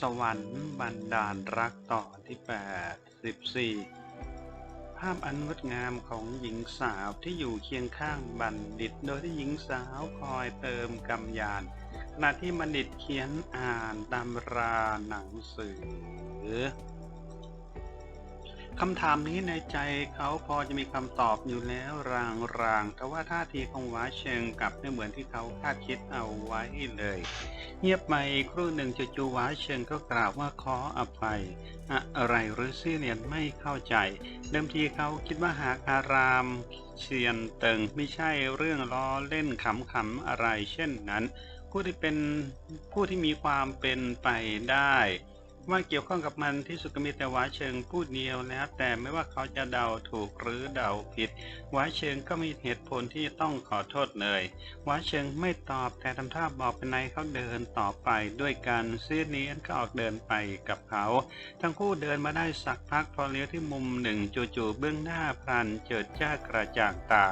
สวรรค์บันดาลรักต่อที่ 84 ภาพอันงดงามของหญิงสาวที่อยู่เคียงข้างบัณฑิต โดยที่หญิงสาวคอยเติมกำยานขณะที่บัณฑิตเขียนอ่านตำราหนังสือ คำถามนี้ในใจเขาพอจะมีคำตอบอยู่แล้วรางๆแต่ว่าท่าทีของหวาเชิงกลับไม่เหมือนที่เขาคาดคิดเอาไว้เลย เงียบไปครู่หนึ่งจู่ๆหวาเชิงก็กล่าวว่าขออภัย อะไรหรือซี่เนียนไม่เข้าใจ เดิมทีเขาคิดว่าหากอารามเชียนเติงไม่ใช่เรื่องล้อเล่นขำๆอะไรเช่นนั้น ผู้ที่เป็นผู้ที่มีความเป็นไปได้ ว่าเกี่ยวข้องกับมันที่สุดก็มีแต่วาเชิงพูดเดียวแล้วแต่ไม่ว่าเขาจะเดาถูกหรือเดาผิดหวาเชิงก็มีเหตุผลที่ต้องขอโทษเลยหวาเชิงไม่ตอบแต่ทำท่าบอกเป็นในเขาเดินต่อไปด้วยกันเซีเนียนก็ออกเดินไปกับเขา ทั้งคู่เดินมาได้สักพักพอเลี้ยวที่มุมหนึ่งจู่ๆเบื้องหน้าพลันเจิดจ้ากระจ่างตา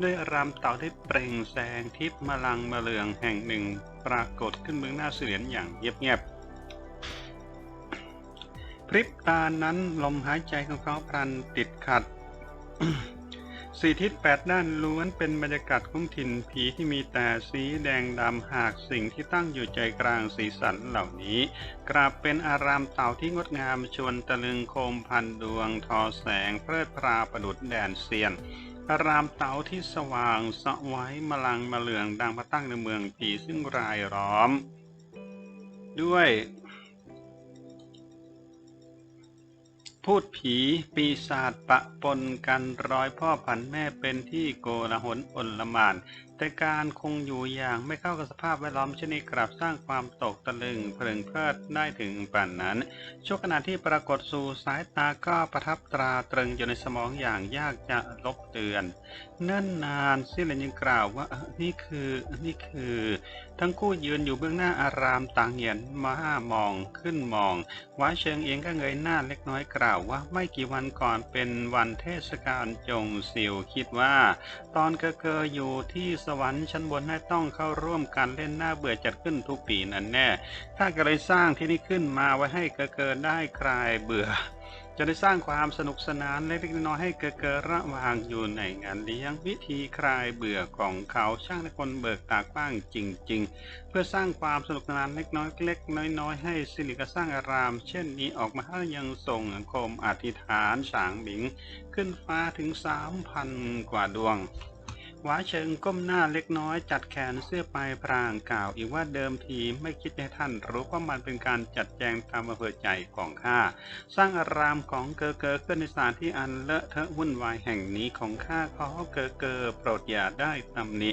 ด้วยอารามเต่าที่เปล่งแสงทิพมลังมาเลืองแห่งหนึ่ง ปรากฏขึ้นเบื้องหน้าเสียนอย่างเงียบๆ พริบตานั้นลมหายใจของเขาพลันติดขัดสี่ทิศแปดด้านล้วนเป็นบรรยากาศของถิ่นผีที่มีแต่สีแดงดำหากสิ่งที่ตั้งอยู่ใจกลางสีสันเหล่านี้กราบเป็นอารามเต่าที่งดงามชวนตะลึงโคมพันดวงทอแสงเพลิดเพราประดุดแดนเซียน อารามเต่าที่สว่างสวัยมลังมาเลืองดังมาตั้งในเมืองผีซึ่งรายล้อม ด้วย พูดผีปีศาจปะปนกันร้อยพ่อพันแม่เป็นที่โกลาหลอนละมาน แต่การคงอยู่อย่างไม่เข้ากับสภาพแวดล้อมชนิดกลับสร้างความตกตะลึงเพลิงเพลิดได้ถึงป่านนั้น ช่วงขณะที่ปรากฏสู่สายตาก็ประทับตราตรึงอยู่ในสมองอย่างยากจะลบเตือน เนิ่นนานซิเลนยังกล่าวว่านี่คือนี่คือ ทั้งคู่ยืนอยู่เบื้องหน้าอารามต่างเหียนมาห้ามองขึ้นมองหวาเชิงเองก็เงยหน้าเล็กน้อยกล่าวว่าไม่กี่วันก่อนเป็นวันเทศกาลจงซิวคิดว่า ตอนเกอเกออยู่ที่สวรรค์ชั้นบนน่าต้องเข้าร่วมการเล่นหน้าเบื่อจัดขึ้นทุกปีนั่นแน่ถ้าก็เลยสร้างที่นี่ขึ้นมาไว้ให้เกอเกอได้คลายเบื่อจะได้สร้างความสนุกสนานเล็กน้อยให้เกิดเกิดระหว่างอยู่ในงานเลี้ยงวิธีคลายเบื่อของเขาช่างในคนเบิกตากว้างจริง ๆ เพื่อสร้างความสนุกสนานเล็กน้อยเล็กน้อยๆให้สิริกสร้างอาราม เช่นนี้ออกมาให้ยังส่งคมอธิษฐานสางบิง ขึ้นฟ้าถึงสามพันกว่าดวง ว้าเชิงก้มหน้าเล็กน้อยจัดแขนเสื้อปลายพรางกล่าวอีกว่าเดิมทีไม่คิดให้ท่านรู้ว่ามันเป็นการจัดแจงตามอำเภอใจของข้า สร้างอารามของเกอเกอขึ้นในสถานที่อันเลอะเทอะวุ่นวายแห่งนี้ของข้าขอเกอเกอโปรดอย่าได้ตำหนิ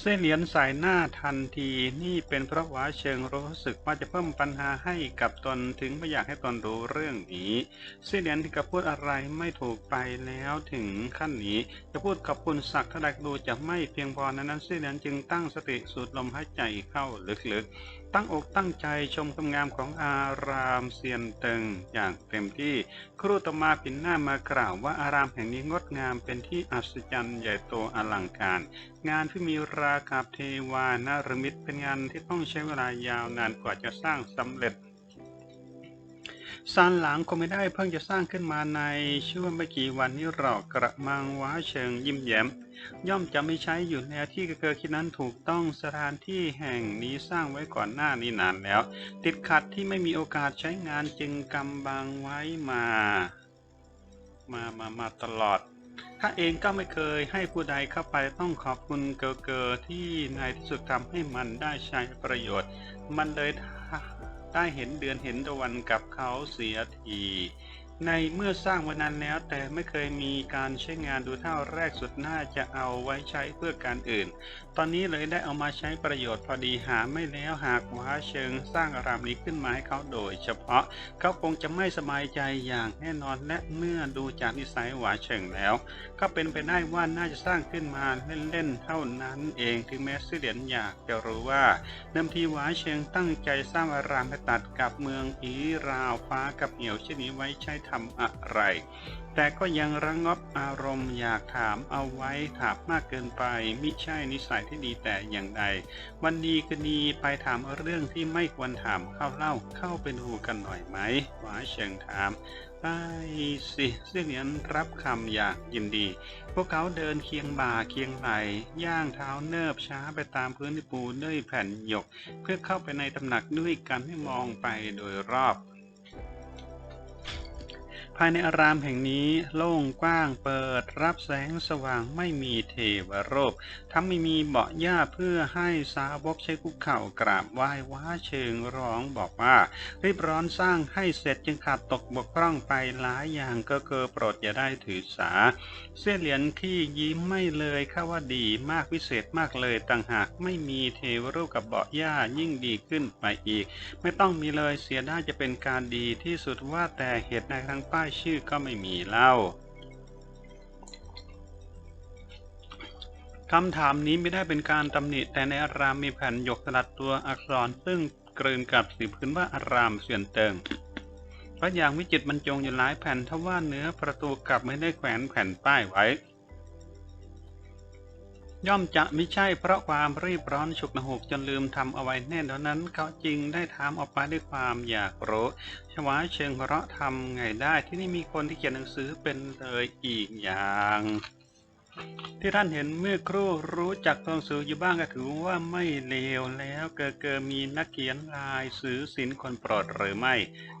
เส้นเหรียญสายหน้าทันทีนี่เป็นเพราะว่าเชิงรู้สึกว่าจะเพิ่มปัญหาให้กับตนถึงไม่อยากให้ตนรู้เรื่องนี้ เส้นเหรียญที่กับพูดอะไรไม่ถูกไปแล้วถึงขั้นนี้จะพูดขอบคุณสักเท่าใดก็ดูจะไม่เพียงพอนั้นนั้นเส้นเหรียญจึงตั้งสติสูดลมหายใจเข้าลึกๆตั้งอกตั้งใจชมความงามของอารามเซียนเติงอย่างเต็มที่ ครูตมาปินหน้ามากล่าวว่าอารามแห่งนี้งดงามเป็นที่อัศจรรย์ใหญ่โตอลังการ งานที่มีรากาบเทวานารมิตเป็นงานที่ต้องใช้เวลายาวนานกว่าจะสร้างสำเร็จ ซานหลังคงไม่ได้เพิ่งจะสร้างขึ้นมาในช่วงไม่กี่วันนี้หรอกกระมังว้าเชิงยิ้มแย้ม ย่อมจะไม่ใช้อยู่แนที่เกิดคิดนั้นถูกต้องสถานที่แห่งนี้สร้างไว้ก่อนหน้านี้นานแล้ว ติดขัดที่ไม่มีโอกาสใช้งานจึงกำบังไว้มา มามามาตลอดข้าเองก็ไม่เคยให้ผู้ใดเข้าไปต้องขอบคุณเกอเกอที่ในที่สุดทำให้มันได้ใช้ประโยชน์ มันเลย ได้เห็นเดือนเห็นตะวันกับเขาเสียที ในเมื่อสร้างวันนั้นแล้วแต่ไม่เคยมีการใช้งานดูเท่าแรกสุดน่าจะเอาไว้ใช้เพื่อการอื่น ตอนนี้เลยได้เอามาใช้ประโยชน์พอดีหาไม่แล้วหากว้าเชิงสร้างอารามนี้ขึ้นมาให้เขาโดย เฉพาะเขาคงจะไม่สบายใจอย่างแน่นอนและเมื่อดูจากนิสัยหวาเชิงแล้ว ก็เป็นไปได้ว่าน่าจะสร้างขึ้นมาเล่นๆเท่านั้นเองถึงแม้เสถียรอยากจะรู้ว่าเดิมทีหวาเชิงตั้งใจสร้างอารามให้ตัดกับเมืองผีราวฟ้ากับเหวเช่นนี้ไว้ใช้ทำอะไร แต่ก็ยังระงงับอารมณ์อยากถามเอาไว้ถามมากเกินไป มิใช่นิสัยที่ดีแต่อย่างใด วันดีก็ดีไปถามเรื่องที่ไม่ควรถามเข้าเล่าเข้าไปดูกันหน่อยไหมหวาเชิงถามไปสิเสี่ยเหนียนรับคำอย่างยินดี พวกเขาเดินเคียงบ่าเคียงไหล ย่างเท้าเนิบช้าไปตามพื้นที่ปูด้วยแผ่นหยก เพื่อเข้าไปในตำหนักด้วยกันให้มองไปโดยรอบ ภายในอารามแห่งนี้โล่งกว้างเปิดรับแสงสว่างไม่มีเทวรูปทั้งไม่มีเบาะหญ้าเพื่อให้สาวกใช้คุกเข่ากราบไหว้ว้าเชิงร้องบอกว่ารีบร้อนสร้างให้เสร็จจึงขาดตกบกพร่องไปหลายอย่างก็เกอโปรดอย่าได้ถือสา เสื้อเหรียญขี้ยิ้มไม่เลยข้าว่าดีมากวิเศษมากเลยต่างหากไม่มีเทวรูปกับเบาะหญ้ายิ่งดีขึ้นไปอีก ไม่ต้องมีเลยเสียได้จะเป็นการดีที่สุดว่าแต่เหตุในทางป้ายชื่อก็ไม่มีเล่าคำถามนี้ไม่ได้เป็นการตำหนิแต่ในอารามมีแผ่นหยกสลัดตัวอักษรซึ่งกลืนกับสีพื้นว่าอารามเสื่อนเติงพระอย่างวิจิตบรรจงอยู่หลายแผ่นทว่าเนื้อประตูกลับไม่ได้แขวนแผ่นป้ายไว้ ย่อมจะไม่ใช่เพราะความรีบร้อนฉุกละหุกจนลืมทำเอาไว้แน่นอนนั้น เขาจริงได้ถามออกไปด้วยความอยากรู้ชวาเชิงหัวเราะทำไงได้ที่นี่มีคนที่เขียนหนังสือเป็นเลยอีกอย่าง ที่ท่านเห็นเมื่อครู่รู้จักตัวหนังสืออยู่บ้างก็ถือว่าไม่เลวแล้วเกิดเกิดมีนักเขียนลายสื่อสินคนโปรดหรือไม่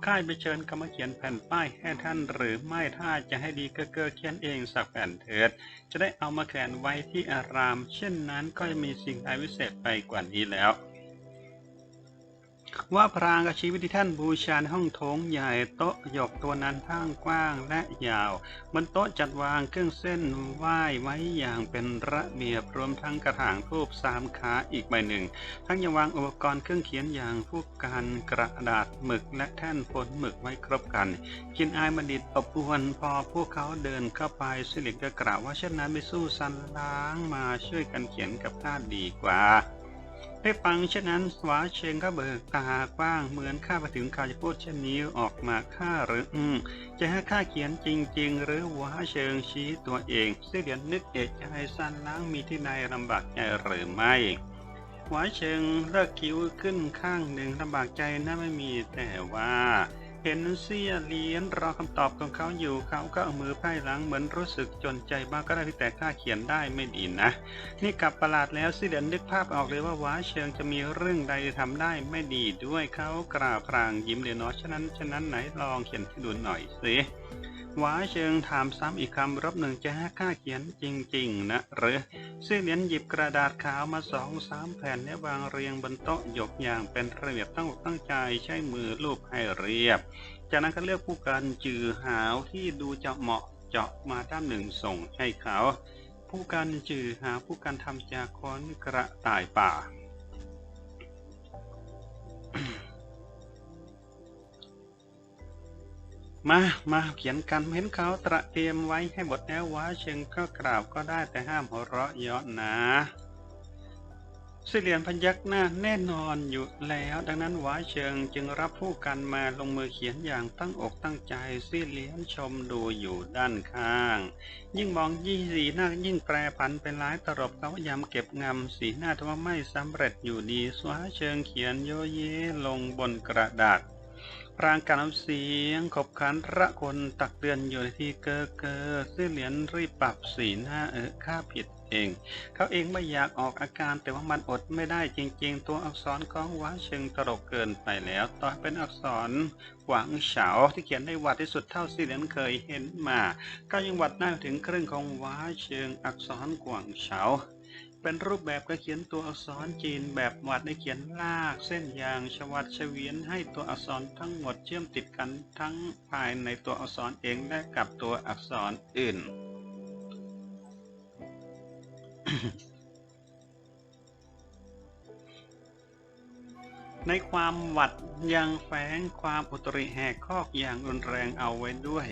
ข้ายไปเชิญกรรมเขียนแผ่นป้ายให้ท่านหรือไม่ถ้าจะให้ดีก็เกิดเขียนเองสักแผ่นเถิด จะได้เอามาแขวนไว้ที่อาราม เช่นนั้นก็จะมีสิ่งใดวิเศษไปกว่านี้แล้ว ว่าพรางกับชีวิตที่ท่านบูชาในห้องโถงใหญ่โต๊ะหยกตัวนั้นทั้งกว้างและยาว บนโต๊ะจัดวางเครื่องเส้นไหว้ไว้อย่างเป็นระเบียบรวมทั้งกระถางทูบสามขาอีกใบหนึ่ง ทั้งยังวางอุปกรณ์เครื่องเขียนอย่างพวกการกระดาษหมึกและแท่นฝนหมึกไว้ครบกันกินอายมดิตอบอวนพอพวกเขาเดินเข้าไปสิริกก็กล่าวว่าเช่นนั้นไม่สู้สันล้างมาช่วยกันเขียนกับท่าดีกว่า ให้ฟังเช่นนั้นสวาเชงก็เบิกตากว้างเหมือนข้าไปถึงข่าวจะพูดเช่นนี้ออกมาข้าหรืออืมจะให้ข้าเขียนจริง ๆ หรือหวาเชิงชี้ตัวเองเสียเดียนนึกเอกใจสั้นล้างมีที่ในลำบากใจหรือไม่หวาเชิงเลิกคิ้วขึ้นข้างหนึ่งลำบากใจน่าไม่มีแต่ว่า เห็นเสียเหลียนรอคำตอบของเขาอยู่เขาก็เอามือไพ่หลังเหมือนรู้สึกจนใจบ้างก็ได้แต่ข้าเขียนได้ไม่ดีนะ นี่กลับประหลาดแล้วสิเดียนนึกภาพออกเลยว่าว้าเชิงจะมีเรื่องใดทำได้ไม่ดีด้วยเขากล่าวพลางยิ้มเดียวน้อยฉะนั้นฉะนั้นไหนลองเขียนให้ดูหน่อยสิว้าเชิงถามซ้ำอีกคำรบหนึ่งจะให้ข้าเขียนจริง ๆ นะหรือ สิเหลียนหยิบกระดาษขาวมาสองสามแผ่นและวางเรียงบนโต๊ะหยกอย่างเป็นระเบียบตั้งอกตั้งใจใช้มือลูบให้เรียบ จากนั้นก็เลือกผู้กันจือหาวที่ดูจะเหมาะเจาะมาด้านหนึ่งส่งให้เขา ผู้กันจือหาผู้กันทำจากค้อนกระต่ายป่า มามาเขียนกันเห็นเขาตระเตรียมไว้ให้หมดแล้วว้าเชิงก็กล่าวก็ได้แต่ห้ามหัวเราะเยาะนะสิเหลียนพยักหน้าแน่นอนอยู่แล้ว ดังนั้นหวาเชิงจึงรับผู้กันมาลงมือเขียนอย่างตั้งอกตั้งใจสิเหลียนชมดูอยู่ด้านข้าง ยิ่งมองยี่สีหน้ายิ่งแปรผันเป็นหลายตลบเขายามเก็บงำสีหน้าทว่าไม่สำเร็จอยู่ดีสวาเชิงเขียนโยเยลงบนกระดาษ พรางการน้ำเสียงขบขันระคนตักเตือนอยู่ในที่เกอเกอซื่อเหรียญรีบปรับสีหน้าเออข้าผิดเอง เขาเองไม่อยากออกอาการแต่ว่ามันอดไม่ได้จริงๆ ตัวอักษรของหวาเชิงตลกเกินไปแล้ว ต่อให้เป็นอักษรหวังเฉาที่เขียนได้วัดที่สุดเท่าสิเหรียญเคยเห็นมา ก็ยังวัดได้ถึงครึ่งของหวาเชิงอักษรกวางเฉา เป็นรูปแบบการเขียนตัวอักษรจีนแบบวัดได้เขียนลากเส้นยางชวัดเฉวียนให้ตัวอักษรทั้งหมดเชื่อมติดกันทั้งภายในตัวอักษรเองและกับตัวอักษรอื่น ในความหวัดยังแฝงความอุตริแหกคอกอย่างรุนแรงเอาไว้ด้วย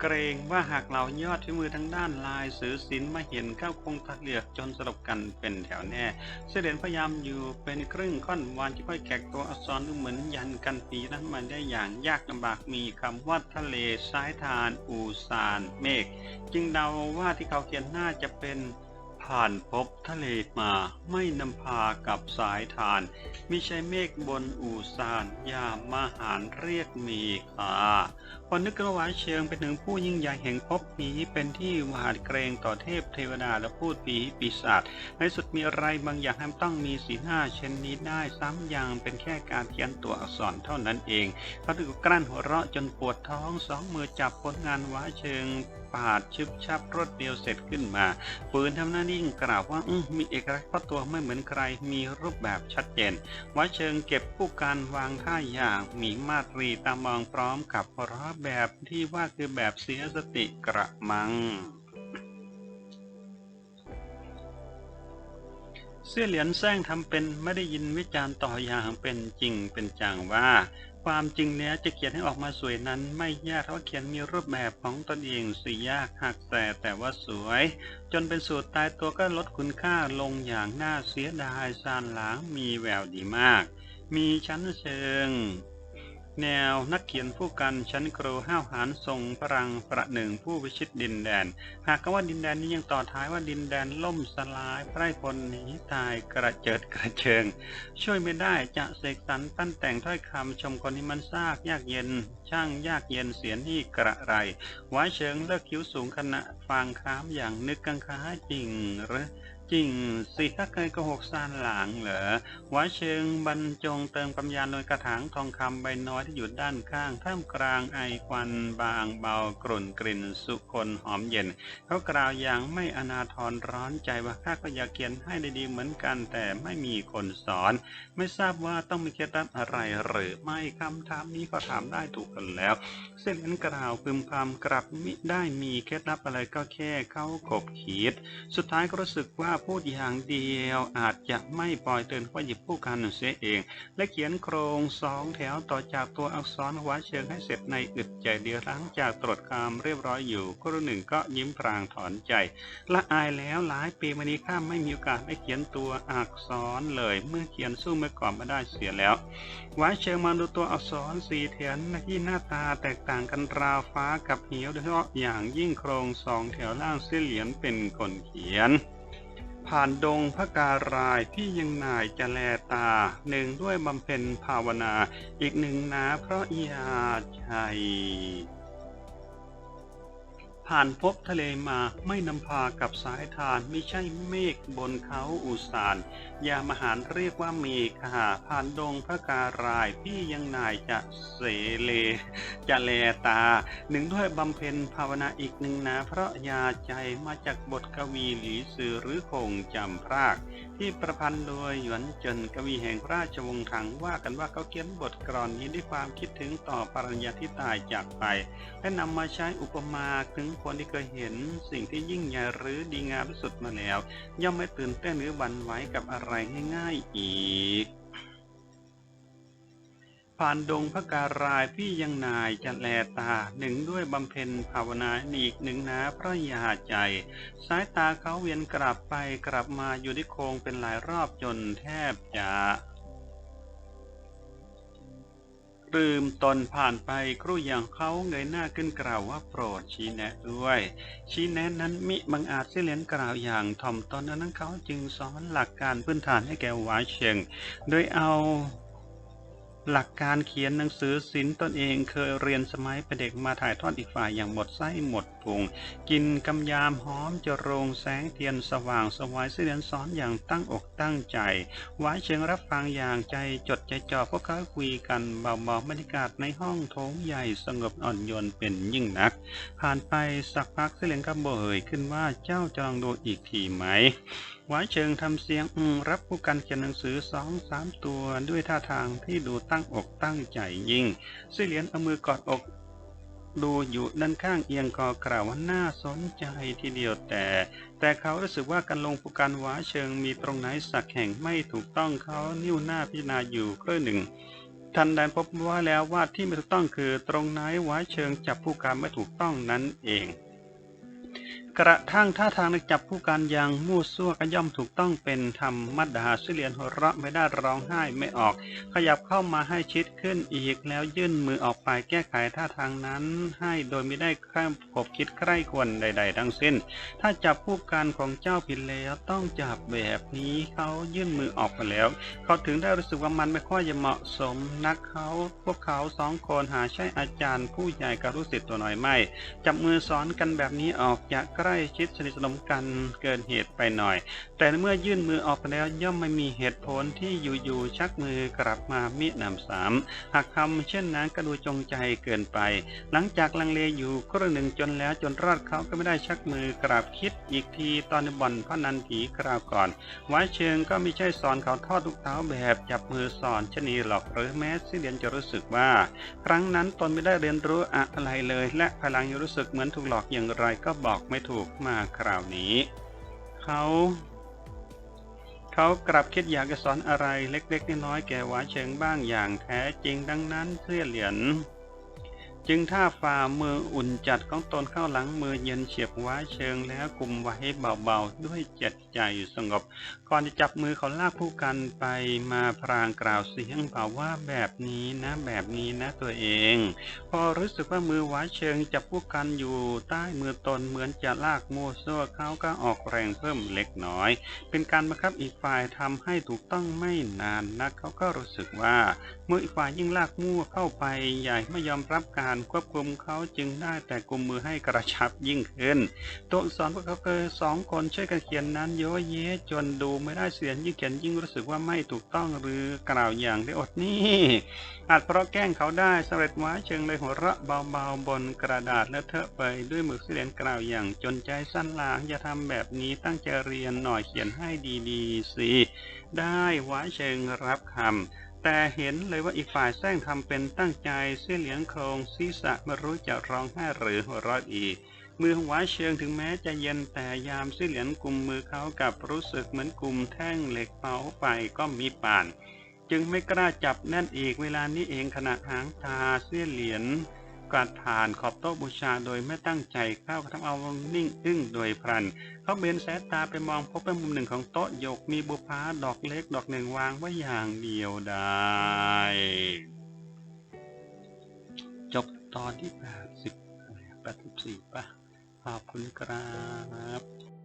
เกรงว่าหากเหล่ายอดที่มือทั้งด้านลายสือศิลป์มาเห็นเข้าคงทักเหลือกจนสลบกันเป็นแถวแน่ เสด็จพยายามอยู่เป็นครึ่งค่อนวันที่ค่อยแกกตัวอักษรดูเหมือนยันกันปีนั้นมันได้อย่างยากลำบากมีคำว่าทะเลซ้ายทาน อูซาน เมฆจึงเดาว่าที่เขาเขียนหน้าจะเป็น ผ่านพบทะเลมาไม่นำพากับสายทานมิใช่เมฆบนอูซานยามมาหารเรียกมีค่าพอนึกกระวายเชิงเป็นถึงผู้ยิ่งใหญ่แห่งภพผีเป็นที่หวาดเกรงต่อเทพเทวดาและพูดผีปีศาจในสุดมีอะไรบางอย่างให้ต้องมีสีหน้าเช่นนี้ได้ซ้ำยังเป็นแค่การเขียนตัวอักษรเท่านั้นเองเขาถึงกลั้นหัวเราะจนปวดท้องสองมือจับผลงานว้าเชิง ปาดชึบชับรวดเดียวเสร็จขึ้นมาปืนทำหน้านิ่งกล่าวว่าอืมีเอกลักษณ์เพราะตัวไม่เหมือนใครมีรูปแบบชัดเจนว้าเชิงเก็บผู้การวางท่าอย่างมีมาตรีตามองพร้อมกับหัวเราะแบบที่ว่าคือแบบเสียสติกระมังเสื้อเหรียญแซงทำเป็นไม่ได้ยินวิจารณ์ต่ออย่างเป็นจริงเป็นจังว่า ความจริงแล้วจะเขียนให้ออกมาสวยนั้น ไม่ยากเพราะเขียนมีรูปแบบของตนเองสียากหักแต่แต่ว่าสวย จนเป็นสูตรตายตัวก็ลดคุณค่าลงอย่างน่าเสียดายซานหลางมีแววดีมาก มีชั้นเชิง แนวนักเขียนผู้กันชั้นครูห้าวหาญทรงพลังประหนึ่งผู้วิชิตดินแดน หากก็ว่าดินแดนนี้ยังต่อท้ายว่าดินแดนล่มสลายไพร่พลหนีตายกระเจิดกระเจิง ช่วยไม่ได้จะเสกสรรปั้นแต่งถ้อยคำชมคนที่มันซากยากเย็น ช่างยากเย็นเสียนี่กระไรไว้เชิงเลิกคิ้วสูงขณะฟางค้ามอย่างนึกกังค้าจริงหรือ จริงสิถ้าเคยโกหกซานหลางเหรอไว้เชิงบรรจงเติมกำยานโดยกระถางทองคำใบน้อยที่อยู่ด้านข้าง ท่ามกลางไอควันบางเบากรุ่นกลิ่นสุคนหอมเย็น เขากล่าวอย่างไม่อนาทรร้อนใจว่าข้าก็อยากเขียนให้ได้ดีเหมือนกัน แต่ไม่มีคนสอน ไม่ทราบว่าต้องมีเคล็ดลับอะไรหรือไม่คำถามนี้ก็ถามได้ถูกกันแล้ว เส้นนั้นกล่าวพึมพำกลับมิได้มีเคล็ดลับอะไรก็แค่เข้ากบขีด สุดท้ายก็รู้สึกว่าพูดอย่างเดียวอาจจะไม่ปล่อยเตือนว่าหยิบผู้กันเสียเอง และเขียนโครงสองแถวต่อจากตัวอักษรหัวเชิงให้เสร็จในอึดใจเดียวหลังจากตรวจความเรียบร้อยอยู่ครูหนึ่งก็ยิ้มพรางถอนใจ ละอายแล้วหลายปีมานี้ข้าไม่มีโอกาสได้เขียนตัวอักษรเลย เมื่อเขียนสู้เมื่อก่อนไม่ได้เสียแล้วไว้เชิงมาดูตัวอักษรสี่แถวที่หน้าตาแตกต่างกันราวฟ้ากับเหวโดยเฉพาะอย่างยิ่งโครงสองแถวล่างเส้นเหรียญเป็นคนเขียน ผ่านดงพระการายที่ยังนายจะแลตา หนึ่งด้วยบำเพ็ญภาวนา อีกหนึ่งนาเพราะยาชัย ผ่านพบทะเลมาไม่นำพากับสายทานไม่ใช่เมฆบนเขาอุสานยามหารเรียกว่าเมฆาผ่านดงพระการายพี่ยังนายจะเสเล จะแลตา หนึ่งด้วยบำเพ็ญภาวนาอีกหนึ่งนะเพราะยาใจมาจากบทกวีหลีสื่อหรือคงจำพราก ที่ประพันธ์โดยหยวนเจินกวีแห่งราชวงศ์ถังว่ากันว่าเขาเขียนบทกลอนนี้ด้วยความคิดถึงต่อปรัญญาที่ตายจากไป และนำมาใช้อุปมาถึงคนที่เคยเห็นสิ่งที่ยิ่งใหญ่หรือดีงามที่สุดมาแล้ว ย่อมไม่ตื่นเต้นหรือหวั่นไหวกับอะไรง่ายๆอีก ผ่านดงพระการายพี่ยังนายจะแลตาหนึ่งด้วยบำเพ็ญภาวนาอีกหนึ่งนาพระยาใจ สายตาเขาเวียนกลับไปกลับมาอยู่ที่โคงเป็นหลายรอบจนแทบจะ ลืมตนผ่านไปครู่อย่างเขาเงยหน้าขึ้นกล่าวว่าโปรดชี้แนะด้วย ชี้แนะนั้นมิบังอาจเสียเลียนกล่าวอย่างถ่อมตนนั้นเขาจึงสอนหลักการพื้นฐานให้แก่หวาเชียง โดยเอา หลักการเขียนหนังสือศิลป์ตนเองเคยเรียนสมัยเป็นเด็กมาถ่ายทอดอีกฝ่ายอย่างหมดไส้หมดพุง กินกำยามหอมจะโรงแสงเทียนสว่างสวายเสียนสอนอย่างตั้งอกตั้งใจไว้เชิงรับฟังอย่างใจจดใจจ่อพวกเขาคุยกันเบาๆบรรยากาศในห้องโถงใหญ่สงบอ่อนโยนเป็นยิ่งนัก ผ่านไปสักพักเสียงก็เบยขึ้นว่าเจ้าจะลองดูอีกทีไหม ไว้เชิงทำเสียงอืมรับผู้กันเขียนหนังสือสองสามตัวด้วยท่าทางที่ดูตั้งอกตั้งใจยิ่งเสียเหรียญเอามือกอดอก ดูอยู่ด้านข้างเอียงคอกล่าวว่าน่าสนใจทีเดียวแต่ แต่เขารู้สึกว่าการลงผู้การหวาเชิงมีตรงไหนสักแห่งไม่ถูกต้องเขานิ้วหน้าพิจารณาอยู่ครู่หนึ่งทันใดพบว่าแล้วว่าที่ไม่ถูกต้องคือตรงไหนไว้เชิงจับผู้การไม่ถูกต้องนั้นเอง กระทั่งท่าทางในจับผู้การอย่างมู่ซั่วก็ย่อมถูกต้องเป็นธรรมมัดาสิเลียนหัวเราะไม่ได้ร้องไห้ไม่ออก ขยับเข้ามาให้ชิดขึ้นอีกแล้วยื่นมือออกไปแก้ไขท่าทางนั้น ให้โดยไม่ได้ใคร่ขบคิดใคร่ควรใด ๆ ทั้งสิ้น ถ้าจับผู้การของเจ้าผิดแล้วต้องจับแบบนี้เขายื่นมือออกไปแล้ว เขาถึงได้รู้สึกว่ามันไม่ค่อยจะเหมาะสมนักเขาพวกเขาสองคนหาใช่อาจารย์ผู้ใหญ่กับรู้สิทธิ์ตัวน้อยไม่จับมือสอนกันแบบนี้ออกจะใกล้ชิดสนิทสนมกันเกินเหตุไปหน่อย แต่เมื่อยื่นมือออกไปแล้วย่อมไม่มีเหตุผลที่อยู่ๆชักมือกลับมามิหนำสามหากทำเช่นนั้นก็ดูจงใจเกินไป หลังจากลังเลอยู่ครึ่งหนึ่งจนแล้วจนรอดเขาก็ไม่ได้ชักมือกลับคิดอีกทีตอนบ่อนพนันผีคราวก่อนไว้เชิงก็ไม่ใช่สอนเขาทอดทุกเท้าแบบจับมือสอนชนีหรอกหรือแม้สิเดียนจะรู้สึกว่า ครั้งนั้นตนไม่ได้เรียนรู้อะไรเลย และพลังยังรู้สึกเหมือนถูกหลอกอย่างไรก็บอกไม่ถูกมาคราวนี้ เขาเขากลับคิดอยากจะสอนอะไรเล็กๆน้อยๆแก่หวาเชิงบ้างอย่างแท้จริงดังนั้นเสื้อเหรียญจึงท่าฝ่ามืออุ่นจัดของตนเข้าหลังมือเย็นเฉียบว้าเชิงแล้วกลุ่มไว้เบาๆ ด้วยจิตใจสงบก่อนจะจับมือเขาลากผู้กันไปมาพรางกล่าวเสียงเบาว่าแบบนี้นะแบบนี้นะตัวเอง พอรู้สึกว่ามือหวาเชิงจับผู้กันอยู่ใต้มือตนเหมือนจะลากมัวซั่วเขาก็ออกแรงเพิ่มเล็กน้อย เป็นการบังคับอีกฝ่ายทำให้ถูกต้องไม่นานนักเขาก็รู้สึกว่าเมื่ออีกฝ่ายยิ่งลากมั่วเข้าไปใหญ่ไม่ยอมรับการควบคุมเขาจึงได้แต่กุมมือให้กระชับยิ่งขึ้น ตัวอักษรพวกเขาเคือสองคนช่วยกันเขียนนั้นโยเยจนดูไม่ได้เสียงยิ่งเขียนยิ่งรู้สึกว่าไม่ถูกต้องหรือกล่าวอย่างได้อดนี่อาจเพราะแกล้งเขาได้สำเร็จไว้เชิงเลยหัวเราะเบาๆบนกระดาษและเทอะไปด้วยมือเสียนกล่าวอย่างจนใจสั้นลางอย่าทำแบบนี้ตั้งใจเรียนหน่อยเขียนให้ดีๆสิได้ไว้เชิงรับคำแต่เห็นเลยว่าอีกฝ่ายแซงทำเป็นตั้งใจเสื้อเหลียงโครงศีรษะไม่รู้จะร้องไห้หรือหัวเราะอีก มือของหวาเชิงถึงแม้จะเย็นแต่ยามเสื้อเหลียญกลุ่มมือเขากับรู้สึกเหมือนกลุ่มแท่งเหล็กเป่าไปก็มีป่าน จึงไม่กล้าจับแน่นอีกเวลานี้เองขณะหางตาเสื้อเหลียญกวาดผ่านขอบโต๊ะบูชาโดยไม่ตั้งใจเข้าทำเอานิ่งอึ้งโดยพลัน เขาเบนสายตาไปมองพบเป็นมุมหนึ่งของโต๊ะยกมีบุพาดอกเล็กดอกหนึ่งวางไว้อย่างเดียวได้ จบตอนที่แปดสิบแปดสิบสี่ป่ะ ขอบคุณครับ